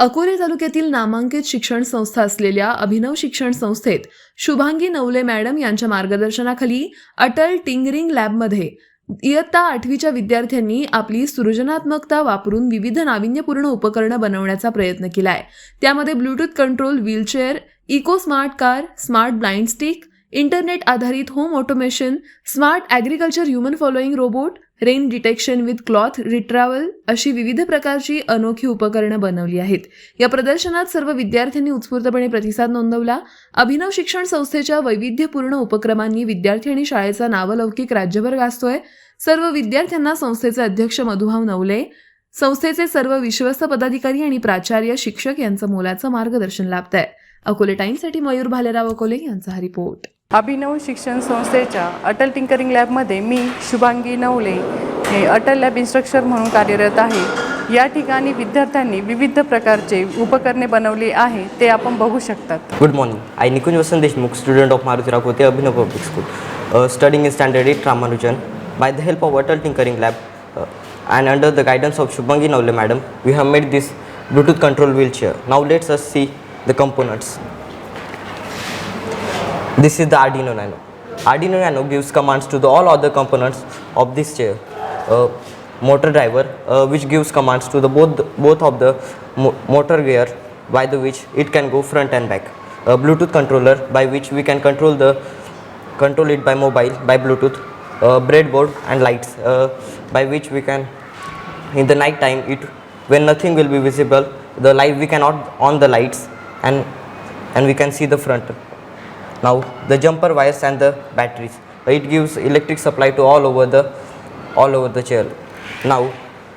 अकोले तालुक्यातील नामांकित शिक्षण संस्था असलेल्या अभिनव शिक्षण संस्थेत शुभांगी नवले मॅडम यांच्या मार्गदर्शनाखाली अटल टिंगरिंग लॅबमध्ये इयत्ता आठवीच्या विद्यार्थ्यांनी आपली सृजनात्मकता वापरून विविध नाविन्यपूर्ण उपकरणं बनवण्याचा प्रयत्न केलाय. त्यामध्ये Bluetooth control wheelchair eco smart car smart blind stick internet आधारित home automation smart agriculture human following robot rain detection with cloth retrieval अशी विविध प्रकारची अनोखी उपकरणं बनवली आहेत. या प्रदर्शनात सर्व विद्यार्थ्यांनी उत्स्फूर्तपणे प्रतिसाद नोंदवला. अभिनव शिक्षण संस्थेच्या वैविध्यपूर्ण उपक्रमांनी विद्यार्थी आणि शाळेचा नावलौकिक राज्यभर गाजतोय. सर्व विद्यार्थ्यांना संस्थेचे अध्यक्ष मधुभाव नवले संस्थेचे सर्व विश्वस्त पदाधिकारी आणि प्राचार्य शिक्षक यांचं मोलाचं मार्गदर्शन लाभत आहे अकोले टाइम्ससाठी मयूर भालेराव अकोले यांचा हा रिपोर्ट. अभिनव शिक्षण संस्थेच्या अटल टिंकरिंग लॅबमध्ये मी शुभांगी नवले हे अटल लॅब इंस्ट्रक्चर म्हणून कार्यरत आहे. या ठिकाणी विद्यार्थ्यांनी विविध प्रकारचे उपकरणे बनवली आहे ते आपण बघू शकतात. Good morning I Nikunj Vasant Deshmukh student of Maruti Raghavte Abhinav public school studying in standard eight Ramanujan by the help of Atal tinkering lab and under the guidance of Shubhangi Navale madam we have made this Bluetooth control wheel chair now let's us see the components This is the Arduino Nano. Arduino Nano gives commands to the all other components of this chair. Uh, motor driver, uh, which gives commands to the both both of the mo- motor gear, by the which it can go front and back. A Bluetooth controller, by which we can control the control it by mobile by Bluetooth. A breadboard and lights, uh, by which we can in the night time it when nothing will be visible the light we cannot on the lights and and we can see the front now the jumper wires and the batteries. It gives electric supply to all over the all over the chair. Now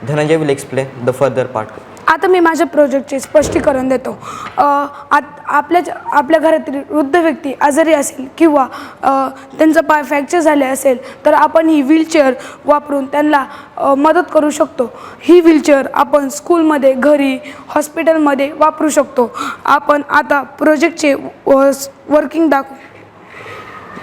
dhananjay will explain the further part आता मी माझ्या प्रोजेक्टचे स्पष्टीकरण देतो. आत आपल्या आपल्या घरातील वृद्ध व्यक्ती आजारी असेल किंवा त्यांचा पाय फ्रॅक्चर झाले असेल तर आपण ही व्हीलचेअर वापरून त्यांना मदत करू शकतो. ही व्हीलचेअर आपण स्कूलमध्ये घरी हॉस्पिटलमध्ये वापरू शकतो. आपण आता प्रोजेक्टचे वर्किंग दाखवू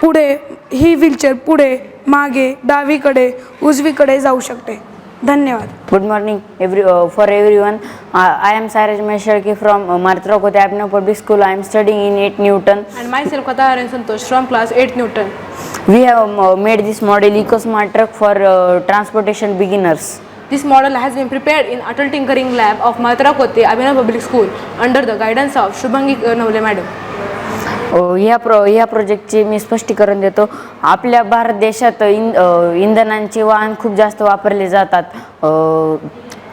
पुढे ही व्हीलचेअर पुढे मागे डावीकडे उजवीकडे जाऊ शकते. धन्यवाद. Good morning every for every one I am Sairaj Mesharki from Martra Kotha Apno public school I am studying in eight Newton and myself Katha R Santosh from class eight Newton we have made this model eco smart truck for transportation beginners this model has been prepared in Atal tinkering lab of Matra Kothe Apno public school under the guidance of Shubhangi Navale madam ह्या प्रो ह्या प्रोजेक्टचे मी स्पष्टीकरण देतो. आपल्या भारत देशात in इंधनांचे वाहन खूप जास्त वापरले जातात.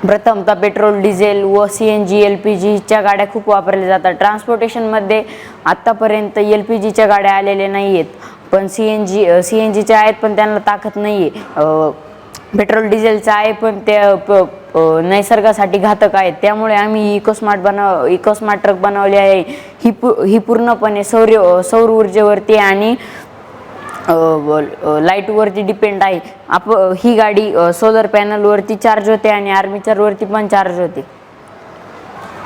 प्रथमतः पेट्रोल डिझेल व C N G L P जीच्या गाड्या खूप वापरल्या जातात. ट्रान्सपोर्टेशनमध्ये आत्तापर्यंत एल पी जीच्या गाड्या आलेल्या नाही आहेत पण C N G C N जीच्या आहेत पण त्यांना ताकद नाही आहे पेट्रोल डिझेलचं आहे पण ते प- नैसर्गासाठी घातक आहेत त्यामुळे आम्ही इकोस्मार्ट बनव इकोस्मार्ट ट्रक बनवले आहे. ही पू ही पूर्णपणे सौर सौर ऊर्जेवरती आणि लाईटवरती डिपेंड आहे. आप ही गाडी सोलर पॅनलवरती चार्ज होते आणि आर्मीचरवरती पण चार्ज होते.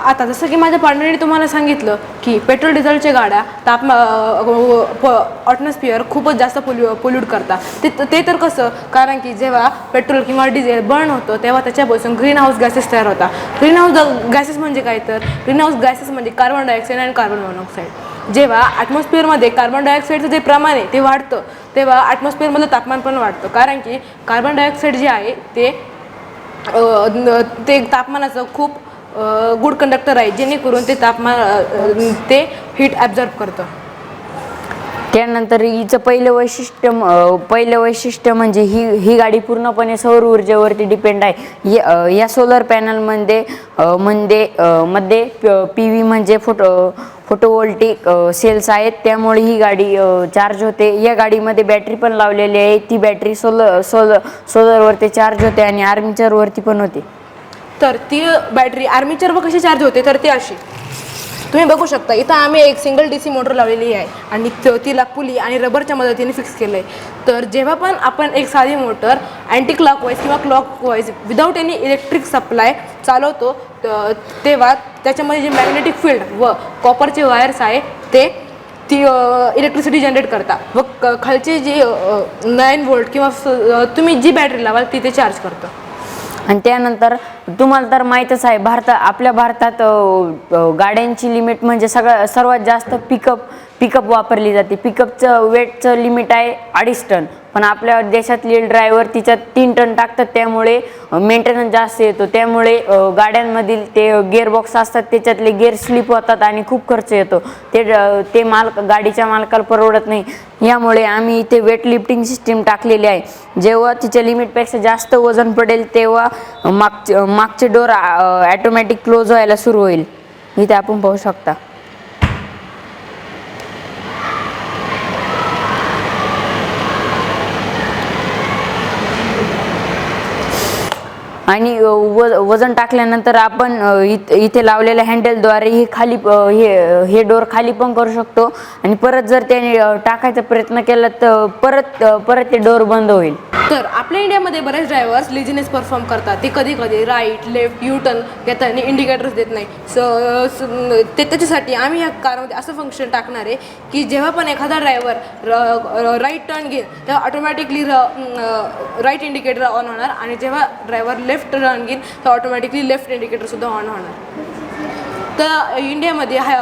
आता जसं की माझ्या पार्टनरने तुम्हाला सांगितलं की पेट्रोल डिझेलच्या गाड्या तापमा ऑटमॉस्फिअर खूपच जास्त पोल्यू पोल्यूट करतात ते ते तर कसं? कारण की जेव्हा पेट्रोल किंवा डिझेल बर्न होतं तेव्हा त्याच्यापासून ग्रीन हाऊस गॅसेस तयार होतात ग्रीन हाऊस गॅसेस म्हणजे काय तर? ग्रीन हाऊस गॅसेस म्हणजे कार्बन डायऑक्साईड आणि कार्बन मोनॉक्साईड जेव्हा ॲटमॉस्फिअरमध्ये कार्बन डायऑक्साईडचं जे प्रमाण आहे ते वाढतं तेव्हा ॲटमॉस्फिअरमधलं तापमान पण वाढतं. कारण की कार्बन डायऑक्साईड जे आहे ते न- ते तापमानाचं खूप गुड कंडक्टर आहे जेणेकरून ते तापमान ते हीट ॲब्झॉर्ब करतं. त्यानंतर हिचं पहिलं वैशिष्ट्य पहिलं वैशिष्ट्य म्हणजे ही ही गाडी पूर्णपणे सौर ऊर्जेवरती डिपेंड आहे. या- या सोलर पॅनलमध्ये म्हणजे मध्ये मध्ये पी व्ही म्हणजे फोटो फोटोवोल्टिक सेल्स आहेत. त्यामुळे ही गाडी चार्ज होते. या गाडीमध्ये बॅटरी पण लावलेली आहे. ती बॅटरी सोलर सोलर सोलरवरती चार्ज होते आणि आर्मिचरवरती पण होते. तर ती बॅटरी आर्मीचरवर कशी चार्ज होते? तर ती अशी. तुम्ही बघू शकता इथं आम्ही एक सिंगल डी सी मोटर लावलेली आहे आणि तिला पुली आणि रबरच्या मदतीने फिक्स केलं आहे तर जेव्हा पण आपण एक साधी मोटर अँटी क्लॉक वाईज किंवा clockwise without any electric supply चालवतो त- तेव्हा त्याच्यामध्ये जे मॅग्नेटिक फील्ड व कॉपरचे वायर्स आहे ते ती इलेक्ट्रिसिटी जनरेट करता. व क- खालचे जे नाईन वोल्ट किंवा तुम्ही जी बॅटरी लावाल ती ते चार्ज करतं. आणि त्यानंतर तुम्हाला तर माहीतच आहे भारतात आपल्या भारतात गाड्यांची लिमिट म्हणजे सगळ्या सर्वात जास्त पिकअप पिकअप वापरली जाते. पिकअपचं वेटचं लिमिट आहे अडीच टन पण आपल्या देशातले ड्रायव्हर तिच्यात तीन टन टाकतात त्यामुळे मेंटेनन्स जास्त येतो. त्यामुळे गाड्यांमधील ते गेअरबॉक्स असतात त्याच्यातले गेअर स्लिप होतात आणि खूप खर्च येतो. ते ड- ते मालक गाडीच्या मालकाला परवडत नाही. यामुळे आम्ही इथे वेट लिफ्टिंग सिस्टीम टाकलेली आहे. जेव्हा तिच्या लिमिटपेक्षा जास्त वजन पडेल तेव्हा मागचे मागचे डोर ॲटोमॅटिक क्लोज व्हायला सुरू होईल. इथे आपण पाहू शकता. आणि व वजन टाकल्यानंतर आपण इथे लावलेल्या हँडलद्वारे हे खाली हे हे डोर खाली पण करू शकतो. आणि परत जर त्याने टाकायचा प्रयत्न केला तर परत परत ते डोर बंद होईल. तर आपल्या इंडियामध्ये बरेच ड्रायव्हर्स लिझिनेस परफॉर्म करतात. ते कधी कधी राईट लेफ्ट यू टर्न घेताना इंडिकेटर्स देत नाही. स ते त्याच्यासाठी आम्ही ह्या कारमध्ये असं फंक्शन टाकणार आहे की जेव्हा पण एखादा ड्रायव्हर राईट टर्न घेईल तेव्हा ऑटोमॅटिकली राईट इंडिकेटर ऑन होणार आणि जेव्हा ड्रायव्हर लेफ्ट टर्न घेईल तर ऑटोमॅटिकली लेफ्ट इंडिकेटरसुद्धा ऑन होणार. तर इंडियामध्ये high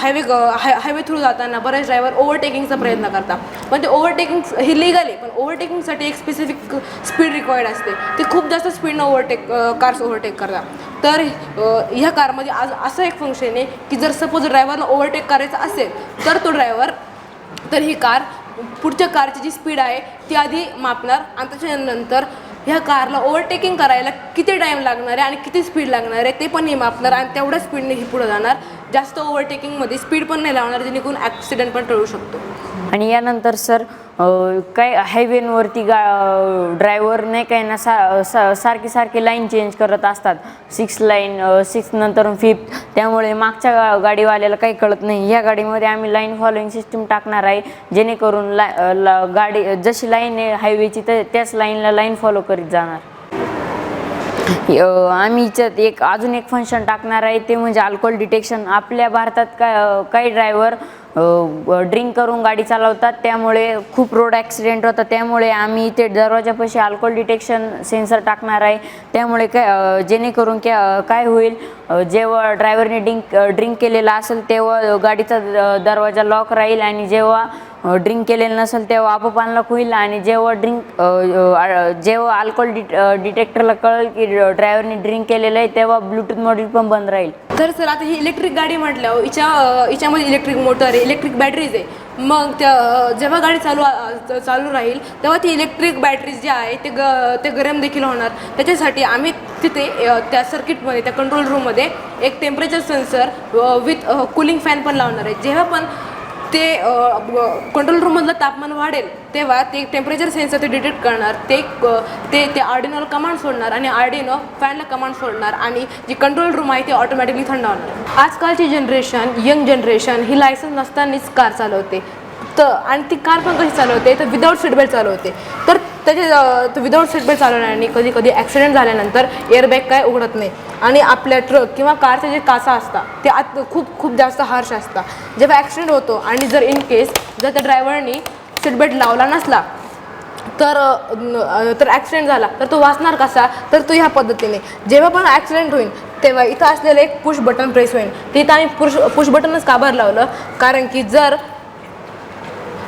highway high highway through जाताना बरेच ड्रायव्हर ओव्हरटेकिंगचा प्रयत्न करतात. पण ते ओव्हरटेकिंग हे लिगल आहे पण ओव्हरटेकिंगसाठी एक स्पेसिफिक स्पीड रिक्वायर्ड असते. ते खूप जास्त स्पीडनं ओव्हरटेक कार्स ओव्हरटेक करतात. तर ह्या कारमध्ये आज असं एक फंक्शन आहे की जर सपोज ड्रायव्हरला ओव्हरटेक करायचं असेल तर तो ड्रायव्हर तर ही कार पुढच्या कारची जी स्पीड आहे ती आधी मापणार आणि त्याच्यानंतर ह्या कारला ओव्हरटेकिंग करायला किती टाईम लागणार आहे आणि किती स्पीड लागणार आहे ते पण हे मापणार आणि तेवढ्या स्पीडने ही पुढे जाणार. जास्त ओव्हरटेकिंगमध्ये स्पीड पण नाही लावणार जेणेकरून ॲक्सिडेंट पण टळू शकतो. आणि यानंतर सर काय हायवेवरती गा ड्रायव्हर नाही काय ना सा सा सारखी सारखी लाईन चेंज करत असतात. सिक्स लाईन सिक्स नंतर फिफ्थ त्यामुळे मागच्या गा- गाडीवाल्याला काही कळत नाही. या गाडीमध्ये आम्ही लाईन फॉलोईंग सिस्टीम टाकणार आहे जेणेकरून ला ला- गाडी जशी लाईन आहे हायवेची तर त्याच लाईनला लाईन फॉलो करीत जाणार. आम्ही याच्यात एक अजून एक फंक्शन टाकणार आहे ते म्हणजे अल्कोहोल डिटेक्शन आपल्या भारतात काय काही ड्रायव्हर ड्रिंक करून गाडी चालवतात त्यामुळे खूप रोड ॲक्सिडेंट होतात. त्यामुळे आम्ही इथे दरवाजापाशी अल्कोहोल डिटेक्शन सेन्सर टाकणार आहे. त्यामुळे काय जेणेकरून क्या काय होईल जेव्हा ड्रायव्हरने ड्रिंक ड्रिंक केलेला असेल तेव्हा गाडीचा द- दरवाजा लॉक राहील आणि जेव्हा ड्रिंक केलेलं नसेल तेव्हा आपोपानला होईल आणि जेव्हा ड्रिंक जेव्हा अल्कोहोल डिट डिटेक्टरला कळेल की ड्रायव्हरने ड्रिंक केलेलं आहे तेव्हा ब्लूटूथ मॉड्यूल पण बंद राहील. तर सर आता ही इलेक्ट्रिक गाडी म्हटल्यावर हिच्या हिच्यामध्ये इलेक्ट्रिक मोटर आहे इलेक्ट्रिक बॅटरीज आहे. मग त्या जेव्हा गाडी चालू चालू राहील तेव्हा ती इलेक्ट्रिक बॅटरीज जे आहे ते ग ते गरम देखील होणार. त्याच्यासाठी आम्ही तिथे त्या सर्किटमध्ये त्या कंट्रोल रूममध्ये एक temperature sensor with cooling fan पण लावणार आहे. जेव्हा पण ते कंट्रोल रूममधलं तापमान वाढेल तेव्हा ते टेम्परेचर सेन्सर ते डिटेक्ट करणार ते ते ते आर्डिनोला कमांड सोडणार आणि आर्डिनो फॅनला कमांड सोडणार आणि जी कंट्रोल रूम आहे ती ऑटोमॅटिकली थंड होणार. आजकालची जनरेशन यंग जनरेशन ही लायसन्स नसतानाच कार चालवते. तर आणि ती कार पण कशी चालवते? तर विदाऊट सीटबेल्ट चालवते. तर त्याचे विदाऊट सीटबेल्ट आणि कधी कधी ॲक्सिडेंट झाल्यानंतर एअरबॅग काय उघडत नाही. आणि आपल्या ट्रक किंवा कारचे जे कासा असतात ते आत खूप खूप जास्त हार्श असतात. जेव्हा ॲक्सिडेंट होतो आणि जर इन केस जर त्या ड्रायव्हरनी सीटबेल्ट लावला नसला तर तर ॲक्सिडेंट झाला तर तो वाचणार कसा? तर तो ह्या पद्धतीने. जेव्हा पण ॲक्सिडेंट होईल तेव्हा इथं असलेलं एक पुश बटन प्रेस होईल. तिथं आम्ही पुश पुश बटनच काबार लावलं? कारण की जर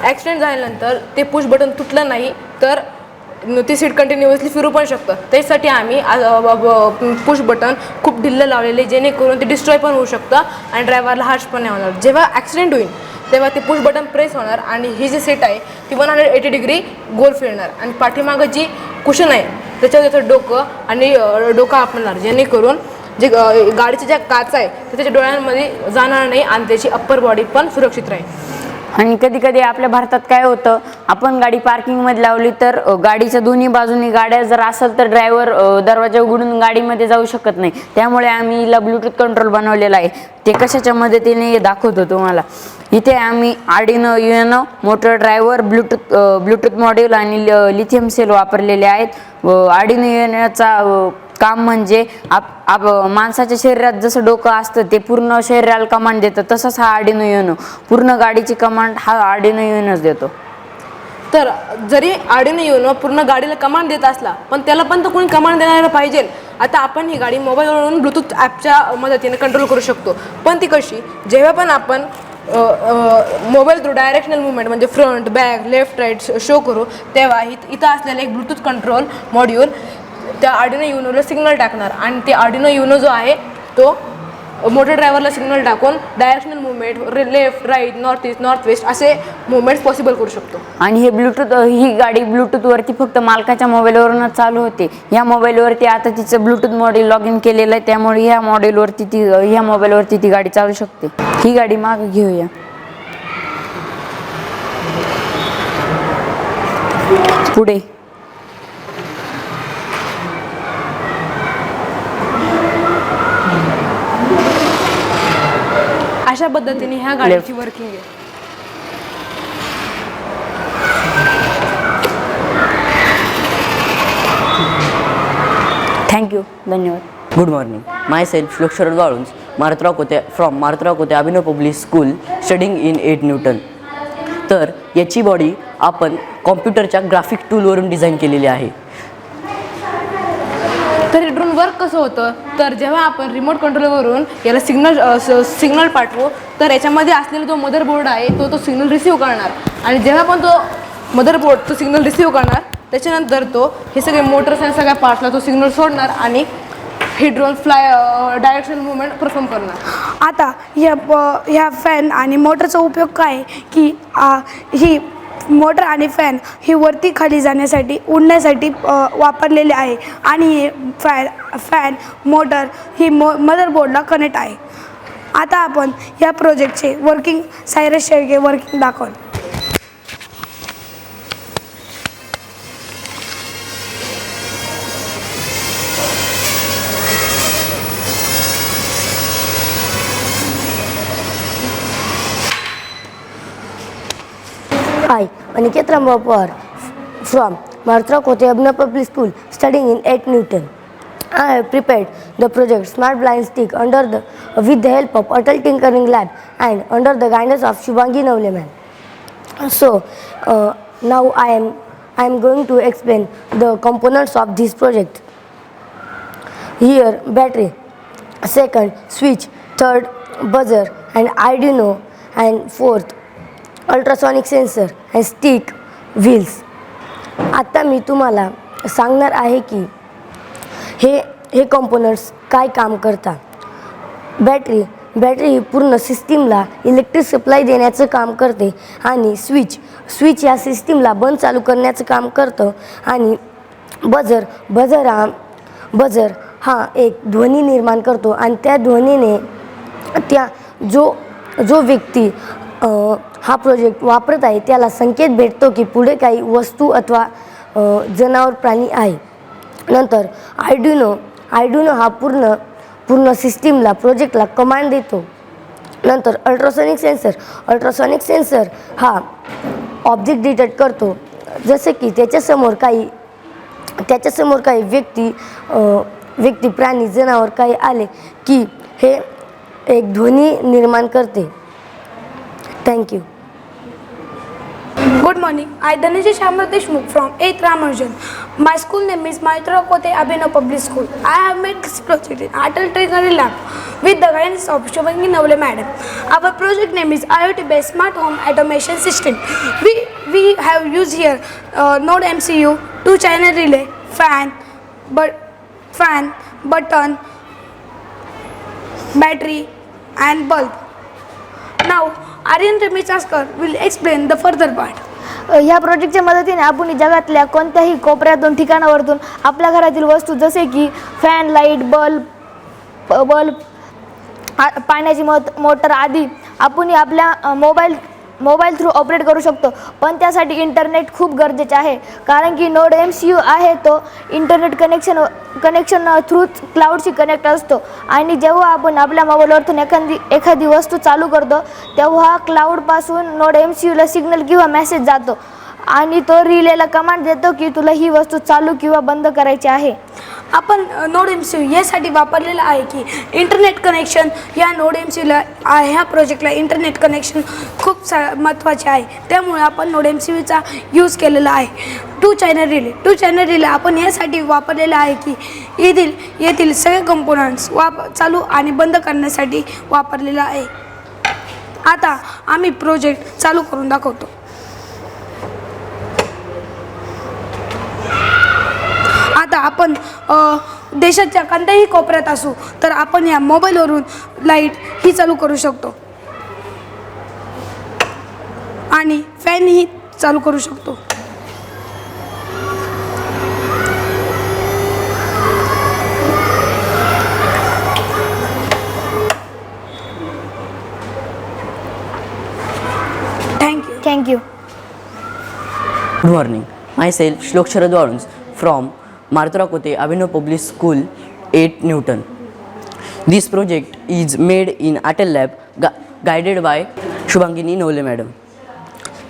ॲक्सिडेंट झाल्यानंतर ते पुश बटन तुटलं नाही तर ती सीट कंटिन्युअसली फिरू पण शकतं. त्याच्यासाठी आम्ही पुश बटन खूप ढिल्लं लावलेले जेणेकरून ते डिस्ट्रॉय पण होऊ शकतं आणि ड्रायव्हरला हार्श पण नाही होणार. जेव्हा ॲक्सिडेंट होईल तेव्हा ते पुश बटन प्रेस होणार आणि ही जी सीट आहे ती वन हंड्रेड एटी डिग्री गोल फिरणार. आणि पाठीमागं जी कुशन आहे त्याच्यावर त्याचं डोकं आणि डोकं आपणार. जेणेकरून जे अ, गाडीच्या ज्या काच आहे ते त्याच्या डोळ्यांमध्ये जाणार नाही आणि त्याची अप्पर बॉडी पण सुरक्षित राहील. आणि कधी कधी आपल्या भारतात काय होतं आपण गाडी पार्किंगमध्ये लावली तर गाडीच्या दोन्ही बाजूनी गाड्या जर असेल तर ड्रायव्हर दरवाजा उघडून गाडीमध्ये जाऊ शकत नाही. त्यामुळे आम्ही हिला ब्लूटूथ कंट्रोल बनवलेला आहे. ते कशाच्या मदतीने दाखवतो तुम्हाला. इथे आम्ही Arduino Uno motor driver Bluetooth Bluetooth module आणि लिथियम सेल वापरलेले आहेत. आर्डिनो युएनोचा काम म्हणजे आप आप माणसाच्या शरीरात जसं डोकं असतं ते पूर्ण शरीराला कमांड देतं तसंच हा आडीनं येणं पूर्ण गाडीची कमांड हा आडीनं युएनोच देतो. तर जरी आडीनं येऊन पूर्ण गाडीला कमांड देत असला पण त्याला पण तर कोणी कमांड देणारं पाहिजे. आता आपण ही गाडी मोबाईलवरून ब्लूटूथ ॲपच्या मदतीने कंट्रोल करू शकतो. पण ती कशी? जेव्हा पण आपण मोबाईल थ्रू डायरेक्शनल मुवमेंट म्हणजे front back left right show करू तेव्हा इथं असलेलं एक ब्लूटूथ कंट्रोल मॉड्यूल त्या आर्डिनो युनोला सिग्नल टाकणार. आणि ते आर्डिनो युनो जो आहे तो मोटर ड्रायव्हरला सिग्नल टाकून directional movement left right north east north west असे मुवमेंट्स पॉसिबल करू शकतो. आणि हे ब्लूटूथ ही गाडी ब्लूटूथवरती फक्त मालकाच्या मोबाईलवरूनच चालू होते. ह्या मोबाईलवरती आता तिचं ब्लूटूथ मॉडेल लॉग इन केलेलं आहे. त्यामुळे ह्या मॉडेलवरती ती ह्या मोबाईलवरती ती गाडी चालू शकते. ही गाडी माग घेऊया. पुढे. अशा पद्धतीने ह्या गाडीची वर्किंग आहे. थँक्यू धन्यवाद. Good morning myself Lokesharan Galunj Marutrao Kote from Marutrao Kote Abhinav public school studying in eight Newton तर याची बॉडी आपण कॉम्प्युटरच्या ग्राफिक टूलवरून डिझाईन केलेली आहे. वर्क कसं होतं तर जेव्हा आपण रिमोट कंट्रोलवरून याला सिग्नल सिग्नल पाठवू तर याच्यामध्ये असलेला जो मदरबोर्ड आहे तो तो सिग्नल रिसीव्ह करणार. आणि जेव्हा पण तो मदरबोर्ड तो सिग्नल रिसीव्ह करणार त्याच्यानंतर तो हे सगळे मोटर्स आणि सगळ्या पार्टला तो सिग्नल सोडणार आणि हे drone fly directional movement perform करणार. आता ह्या प- ह्या फॅन आणि मोटरचा उपयोग काय की आ, ही मोटर आणि फॅन ही वरती खाली जाण्यासाठी उडण्यासाठी वापरलेले आहे. आणि हे फॅन फॅन मोटर ही मो मदरबोर्डला कनेक्ट आहे. आता आपण या प्रोजेक्टचे वर्किंग सायरस शेळके वर्किंग दाखवलं. Hi, Aniket Rambapar from Marthra Kote Abhinav Public School studying in 8 Newton. I have prepared the project Smart Blind Stick under the, with the help of Atal Tinkering Lab and under the guidance of Shubhangi Navleman. So, uh, now I am, I am going to explain the components of this project. Here, battery, second, switch, third, buzzer, and Arduino, and fourth, ultrasonic sensor and stick wheels. आत्ता मी तुम्हाला सांगणार आहे की हे हे components काय काम करतात. बॅटरी बॅटरी ही पूर्ण सिस्टीमला इलेक्ट्रिक सप्लाय देण्याचं काम करते आणि स्विच स्विच या सिस्टीमला बंद चालू करण्याचं काम करतं आणि बजर बजर हा बजर हा एक ध्वनी निर्माण करतो आणि त्या ध्वनीने त्या जो जो व्यक्ती हा प्रोजेक्ट वापरत आहे त्याला संकेत भेटतो की पुढे काही वस्तू अथवा जनावर प्राणी आहे. नंतर आयड्युनो आयड्युनो हा पूर्ण पूर्ण सिस्टीमला प्रोजेक्टला कमांड देतो. नंतर अल्ट्रासॉनिक सेन्सर अल्ट्रासॉनिक सेन्सर हा ऑब्जेक्ट डिटेक्ट करतो. जसे की त्याच्यासमोर काही त्याच्यासमोर काही व्यक्ती व्यक्ती प्राणी जनावर काही आले की हे एक ध्वनी निर्माण करते. Thank you. Good morning. I Dhanisha Shamra Deshmukh from 8th Ramarjan. My school name is Maitra Kote Abhinav Public School. I have made this project in Atal Trinary Lab with the guidance of Shivangi Navle Madam. Our project name is IoT-based Smart Home Automation System. We, we have used here uh, Node MCU, 2-channel relay, fan, but fan, button, battery and bulb. Now, Aryan Ramesh Askar will explain the further part ह्या प्रोजेक्टच्या मदतीने आपण जगातल्या कोणत्याही कोपऱ्यातून ठिकाणावरतून आपल्या घरातील वस्तू जसे की फॅन लाइट बल्ब बल्ब पाण्याची मोत मोटर आदी आपण आपल्या मोबाईल मोबाईल थ्रू ऑपरेट करू शकतो. पण त्यासाठी इंटरनेट खूप गरजेचे आहे. कारण की नोड एम सी यू आहे तो इंटरनेट कनेक्शन कनेक्शन थ्रू क्लाउडशी कनेक्ट असतो. आणि जेव्हा आपण आपल्या मोबाईलवरतून एखादी एखादी वस्तू चालू करतो तेव्हा क्लाउडपासून नोड एम सी यूला सिग्नल किंवा मेसेज जातो. आणि तो रिलेला कमांड देतो की तुला ही वस्तू चालू किंवा बंद करायची आहे. आपण नोड एम सी यू यासाठी वापरलेलं आहे की इंटरनेट कनेक्शन या नोड एम सीला ह्या प्रोजेक्टला इंटरनेट कनेक्शन खूप सा महत्त्वाचे आहे. त्यामुळे आपण नोड एम सी यूचा यूज केलेला आहे. Two channel relay two channel relay आपण यासाठी वापरलेलं आहे की येथील येथील सगळे कंपोनंट्स वाप चालू आणि बंद करण्यासाठी वापरलेलं आहे. आता आम्ही प्रोजेक्ट चालू करून दाखवतो. आता आपण देशाच्या कोणत्याही कोपऱ्यात असू तर आपण या मोबाईलवरून लाइट ही चालू करू शकतो. आणि फॅनही चालू करू शकतो. Thank you thank you Good morning. Myself, Shlok Sharad Varunj from Marthura Kote Abhinav Public School, 8 Newton. This project is made in Atal Lab gu- guided by Shubhangini Navale madam.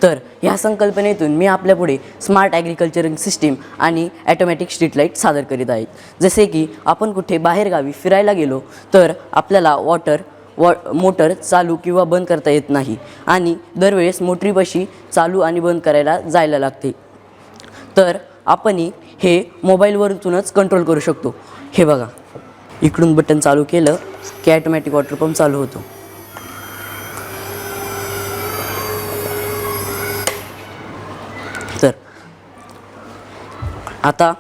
तर ह्या संकल्पनेतून मी आपल्यापुढे स्मार्ट ॲग्रिकल्चरिंग सिस्टीम आणि automatic street light सादर करीत आहेत जसे की आपण कुठे बाहेरगावी फिरायला गेलो तर आपल्याला वॉटर वॉ मोटर चालू किंवा बंद करता येत नाही आणि दरवेळेस मोटरीपाशी चालू आणि बंद करायला जायला लागते. तर आपणही हे मोबाईलवरतूनच कंट्रोल करू शकतो. हे बघा. इकडून बटन चालू केलं की ॲटोमॅटिक वॉटर पंप चालू होतो. तर आता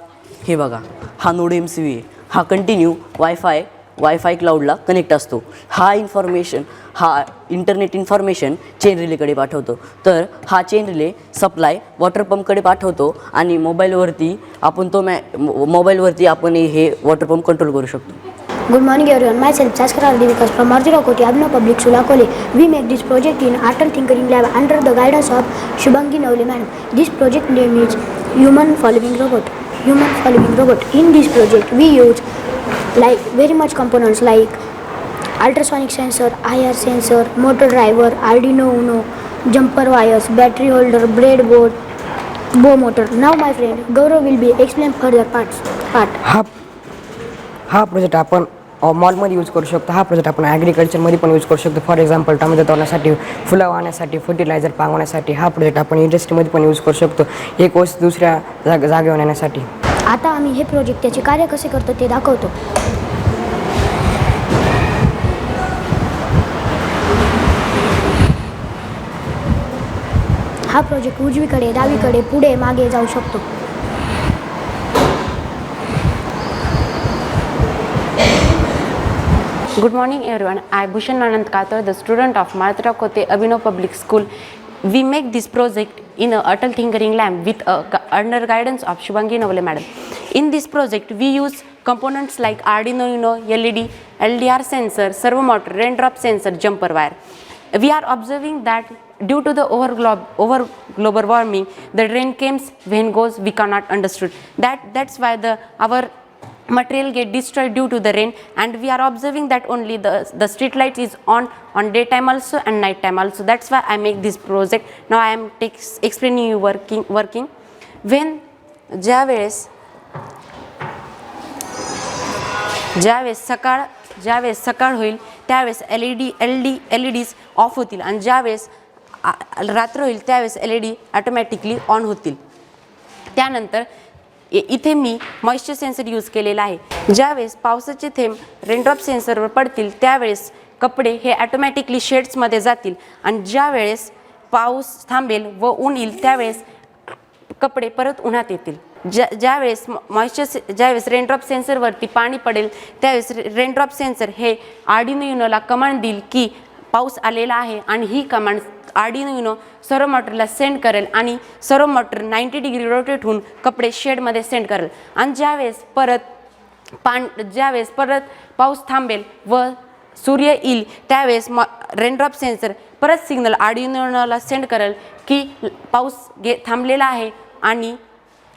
हे बघा. हा नोड एम सी व्ही आहे. हा कंटिन्यू वायफाय वायफाय क्लाउडला कनेक्ट असतो. हा इन्फॉर्मेशन हा इंटरनेट इन्फॉर्मेशन चेन रिलेकडे पाठवतो. तर हा चेन रिले सप्लाय वॉटर पंपकडे पाठवतो आणि मोबाईलवरती आपण तो मॅ मोबाईलवरती आपण हे वॉटर पंप कंट्रोल करू शकतो. Good morning every one myself Chaskar R D Vikas from Arji Rakoti Abno public सुला कोले we make this project in Atal tinkering lab under the guidance of Shubhangi Navale ma'am this project name is human following robot human following robot in this project we use like very much components like ultrasonic sensor, IR sensor, motor driver, Arduino Uno, jumper wires, battery holder, breadboard, bow motor. Now my friend Gaurav will be explain further parts. Part. हा हा project आपण अ, मॉलमध्ये use करू शकतो हा project आपण ॲग्रिकल्चरमध्ये पण use करू शकतो फॉर एक्झाम्पल टोमॅटो तोडण्यासाठी फुलं वाहण्यासाठी फर्टिलायझर पांगवण्यासाठी हा प्रोजेक्ट आपण इंडस्ट्रीमध्ये पण यूज करू शकतो एक वस्तू दुसऱ्या जाग जागेवर नेण्यासाठी आता आम्ही हे प्रोजेक्ट त्याचे कार्य कसे करतो ते दाखवतो. हा प्रोजेक्ट उजवीकडे डावीकडे पुढे मागे जाऊ शकतो. Good morning every one I Bhushan Anand Katal the student of Matra Kote Abhinav public school we make this project in a Atal tinkering lab with a under guidance of Shubhangi Navale madam. In this project, we use components like Arduino Uno, LED, LDR sensor, servo motor, raindrop sensor, jumper wire. We are observing that due to the over, glob, over global warming, the rain comes when goes we cannot understood. That that's why the our material get destroyed due to the rain and we are observing that only the the street light is on on daytime also and nighttime also that's why i make this project now i am explaining you working working when ज्या वेळेस ज्यावेळेस सकाळ ज्यावेळेस सकाळ होईल त्यावेळेस L E D L D L E Ds off होतील आणि ज्यावेळेस रात्र होईल त्यावेळेस L E D automatically on होतील. त्यानंतर इथे मी मॉइश्चर सेन्सर यूज केलेला आहे. ज्यावेळेस पावसाचे थेंब रेनड्रॉप सेन्सरवर पडतील त्यावेळेस कपडे हे ॲटोमॅटिकली शेड्समध्ये जातील आणि ज्यावेळेस पाऊस थांबेल व ऊन येईल त्यावेळेस कपडे परत उन्हात येतील. ज्या ज्यावेळेस मॉइश्चर ज्यावेळेस रेनड्रॉप सेन्सरवरती पाणी पडेल त्यावेळेस रे रेनड्रॉप सेन्सर हे आर्डिनो युनोला कमांड देईल की पाऊस आलेला आहे आणि ही कमांड आर्डिनो युनो सर्व मोटरला सेंड करेल आणि सर्व मोटर नाईंटी डिग्री रोटेट होऊन कपडे शेडमध्ये सेंड करेल. आणि ज्यावेळेस परत पाण ज्यावेळेस परत पाऊस थांबेल व सूर्य येईल त्यावेळेस मॉ रेनड्रॉप सेन्सर परत सिग्नल आर्डिनोला सेंड करेल की पाऊस गे थांबलेला आहे आणि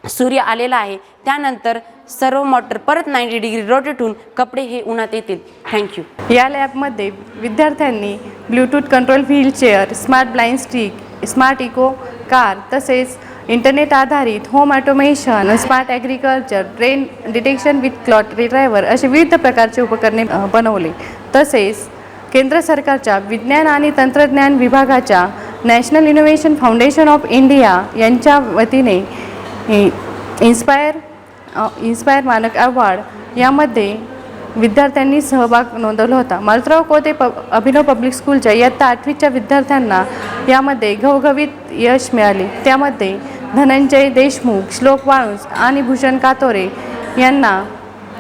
सूर्य आलेला आहे. त्यानंतर सर्व मोटर परत नाईंटी डिग्री रोटेट होऊन कपडे हे उन्हात येतील. थँक्यू या लॅबमध्ये विद्यार्थ्यांनी Bluetooth control wheel chair smart blind stick smart eco car तसेच इंटरनेट आधारित home automation smart agriculture train detection with cloth driver असे विविध प्रकारचे उपकरणे बनवले. तसेच केंद्र सरकारच्या विज्ञान आणि तंत्रज्ञान विभागाच्या national innovation foundation of India यांच्या वतीने इन्स्पायर इन्स्पायर मानक अवॉर्ड यामध्ये विद्यार्थ्यांनी सहभाग नोंदवला होता. मालतराव कोते प अभिनव पब्लिक स्कूलच्या इयत्ता आठवीच्या विद्यार्थ्यांना यामध्ये घवघवीत यश मिळाले. त्यामध्ये धनंजय देशमुख श्लोक वाळुंज आणि भूषण कातोरे यांना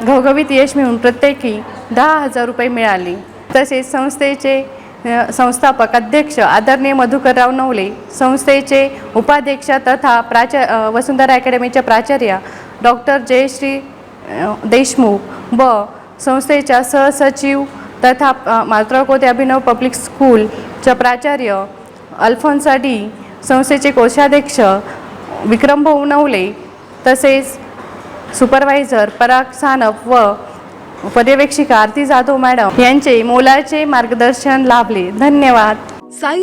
घवघवीत यश मिळून प्रत्येकी दहा हजार रुपये मिळाले. तसेच संस्थेचे संस्थापक अध्यक्ष आदरणीय मधुकरराव नवले संस्थेचे उपाध्यक्ष तथा प्राचा वसुंधरा अकॅडमीच्या प्राचार्य डॉक्टर जयश्री देशमुख व संस्थेच्या सहसचिव तथा मातृकोते अभिनव पब्लिक स्कूलच्या प्राचार्य अल्फोन्सा डी संस्थेचे कोषाध्यक्ष विक्रमभाऊ नवले तसेच सुपरवायझर पराग सानप व पर्यवेक्षिका आरती जाधव मॅडम यांचे मोलाचे मार्गदर्शन लाभले. धन्यवाद. साई